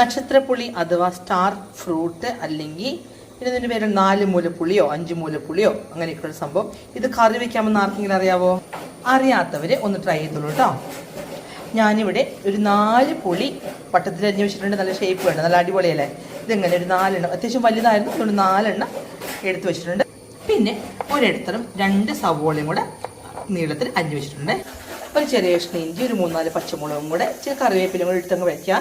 നക്ഷത്രപ്പുളി അഥവാ star fruit അല്ലെങ്കിൽ പിന്നെ ഇതിന്റെ പേര് നാല് മൂലപ്പുളിയോ അഞ്ച് മൂലപ്പുളിയോ അങ്ങനെയൊക്കെയുള്ള സംഭവം. ഇത് കറി വെക്കാമെന്ന് ആർക്കെങ്കിലും അറിയാവോ? അറിയാത്തവരെ ഒന്ന് ട്രൈ ചെയ്തോളൂ കേട്ടോ ഞാനിവിടെ ഒരു നാല് പുളി പട്ടത്തിൽ അരിഞ്ഞ് വെച്ചിട്ടുണ്ട്. നല്ല ഷേപ്പ് വേണ്ട നല്ല അടിപൊളിയല്ലേ? ഇതെങ്ങനെ ഒരു നാലെണ്ണം? അത്യാവശ്യം വലുതായിരുന്നു അതുകൊണ്ട് നാലെണ്ണം എടുത്തു വെച്ചിട്ടുണ്ട്. പിന്നെ ഒരിടത്തരം രണ്ട് സവോളയും കൂടെ നീളത്തിൽ അരിഞ്ഞ് വെച്ചിട്ടുണ്ട്. ഒരു ചെറിയ കഷ്ണം ഇഞ്ചി ഒരു മൂന്നാൽ പച്ചമുളകും കൂടെ ചെറിയ കറിവേപ്പിലും കൂടെ എടുത്തങ്ങ് വയ്ക്കുക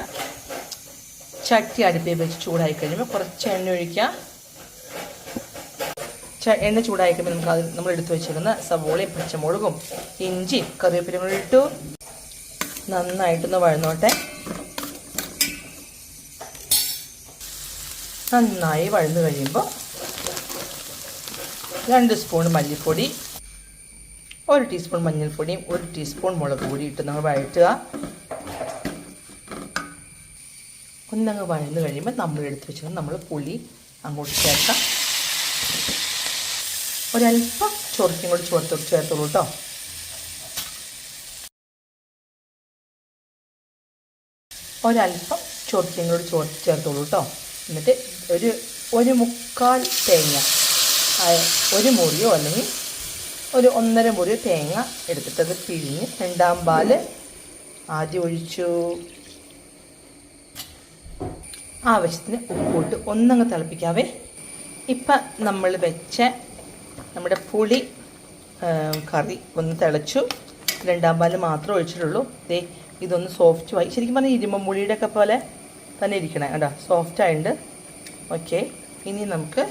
ചട്ടി അടുപ്പിൽ വെച്ച് ചൂടായി കഴിയുമ്പോൾ കുറച്ച് എണ്ണ ഒഴിക്കുക. എണ്ണ ചൂടായി കഴിയുമ്പോൾ നമുക്ക് അത് നമ്മൾ എടുത്തു വെച്ചിരിക്കുന്ന സവോളയും പച്ചമുളകും ഇഞ്ചി കറിവേപ്പിലും ഇട്ടു നന്നായിട്ടൊന്ന് വഴന്നോട്ടെ. നന്നായി വഴന്നു കഴിയുമ്പോൾ രണ്ട് സ്പൂൺ മല്ലിപ്പൊടി ഒരു ടീസ്പൂൺ മഞ്ഞൾപ്പൊടിയും ഒരു ടീസ്പൂൺ മുളക് പൊടി ഇട്ട് നമ്മൾ വഴറ്റുക. ഒന്നങ്ങ് വഴന്ന് കഴിയുമ്പോൾ നമ്മൾ എടുത്ത് വെച്ചിട്ട് നമ്മൾ പുളി അങ്ങോട്ട് ചേർക്കാം. ഒരല്പം ചൊറിച്ചും കൂടി ചേർത്ത് ചേർത്തോളൂ കേട്ടോ ഒരല്പം ചൊറിച്ചും കൂടി ചോർ ചേർത്തോളൂ കേട്ടോ എന്നിട്ട് ഒരു ഒരു മുക്കാൽ തേങ്ങ ഒരു മുറിയോ അല്ലെങ്കിൽ ഒരു ഒന്നര മുറി തേങ്ങ എടുത്തിട്ട് അത് പിഴിഞ്ഞ് രണ്ടാം പാൽ ആദ്യം ഒഴിച്ചു. ആവശ്യത്തിന് ഉപ്പിട്ട് ഒന്നങ്ങ് തിളപ്പിക്കാവേ. ഇപ്പം നമ്മൾ വെച്ച നമ്മുടെ പുളി കറി ഒന്ന് തിളച്ചു. രണ്ടാം പാൽ മാത്രമേ ഒഴിച്ചിട്ടുള്ളൂ. ദേ ഇതൊന്ന് സോഫ്റ്റ് ആയി. ശരിക്കും പറഞ്ഞാൽ ഇരുമ്പുളിയുടെ ഒക്കെ പോലെ തന്നെ ഇരിക്കണേ. കേട്ടോ സോഫ്റ്റ് ആയിട്ടുണ്ട്. ഓക്കെ ഇനി നമുക്ക്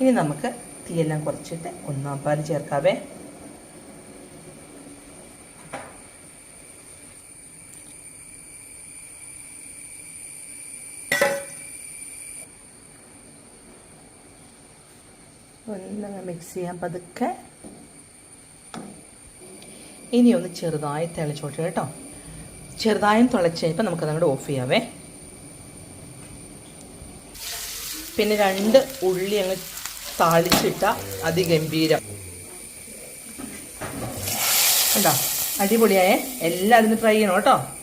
ഇനി നമുക്ക് തീയെല്ലാം കുറച്ചിട്ട് ഒന്നാം പാൽ ചേർക്കാവേ. ഒന്നങ്ങ് മിക്സ് ചെയ്യാൻ പതുക്കെ. ഇനി ഒന്ന് ചെറുതായി തിളച്ചോട്ടെ കേട്ടോ. ചെറുതായും തിളച്ച് കഴിഞ്ഞപ്പോൾ നമുക്കത് അങ്ങോട്ട് ഓഫ് ചെയ്യാവേ. പിന്നെ രണ്ട് ഉള്ളി അങ്ങ് താളിച്ചിട്ട അതിഗംഭീരം. കണ്ടോ? അടിപൊളിയായേ? എല്ലാവരും ട്രൈ ചെയ്യണം കേട്ടോ.